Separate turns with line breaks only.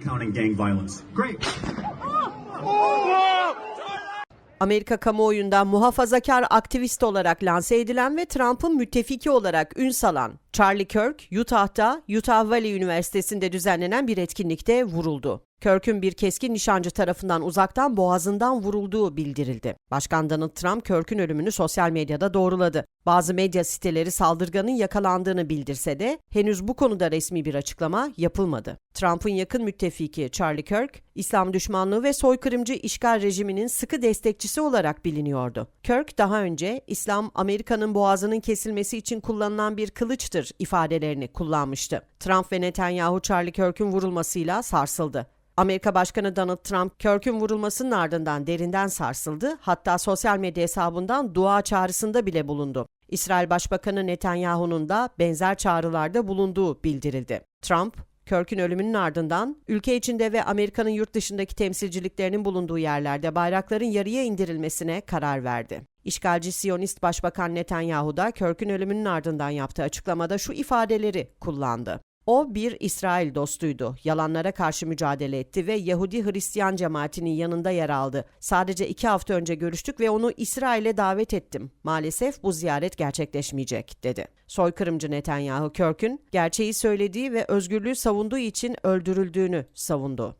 Counting gang violence. Great.
Amerika kamuoyunda muhafazakar aktivist olarak lanse edilen ve Trump'ın müttefiki olarak ün salan Charlie Kirk, Utah'ta Utah Valley Üniversitesi'nde düzenlenen bir etkinlikte vuruldu. Kirk'ün bir keskin nişancı tarafından uzaktan boğazından vurulduğu bildirildi. Başkan Donald Trump Kirk'ün ölümünü sosyal medyada doğruladı. Bazı medya siteleri saldırganın yakalandığını bildirse de henüz bu konuda resmi bir açıklama yapılmadı. Trump'ın yakın müttefiki Charlie Kirk, İslam düşmanlığı ve soykırımcı işgal rejiminin sıkı destekçisi olarak biliniyordu. Kirk daha önce İslam Amerika'nın boğazının kesilmesi için kullanılan bir kılıçtır ifadelerini kullanmıştı. Trump ve Netanyahu Charlie Kirk'ün vurulmasıyla sarsıldı. Amerika Başkanı Donald Trump, Kirk'ün vurulmasının ardından derinden sarsıldı, hatta sosyal medya hesabından dua çağrısında bile bulundu. İsrail Başbakanı Netanyahu'nun da benzer çağrılarda bulunduğu bildirildi. Trump, Kirk'ün ölümünün ardından ülke içinde ve Amerika'nın yurt dışındaki temsilciliklerinin bulunduğu yerlerde bayrakların yarıya indirilmesine karar verdi. İşgalci Siyonist Başbakan Netanyahu da Kirk'ün ölümünün ardından yaptığı açıklamada şu ifadeleri kullandı. O bir İsrail dostuydu. Yalanlara karşı mücadele etti ve Yahudi Hristiyan cemaatinin yanında yer aldı. Sadece iki hafta önce görüştük ve onu İsrail'e davet ettim. Maalesef bu ziyaret gerçekleşmeyecek, dedi. Soykırımcı Netanyahu Kirk'ün gerçeği söylediği ve özgürlüğü savunduğu için öldürüldüğünü savundu.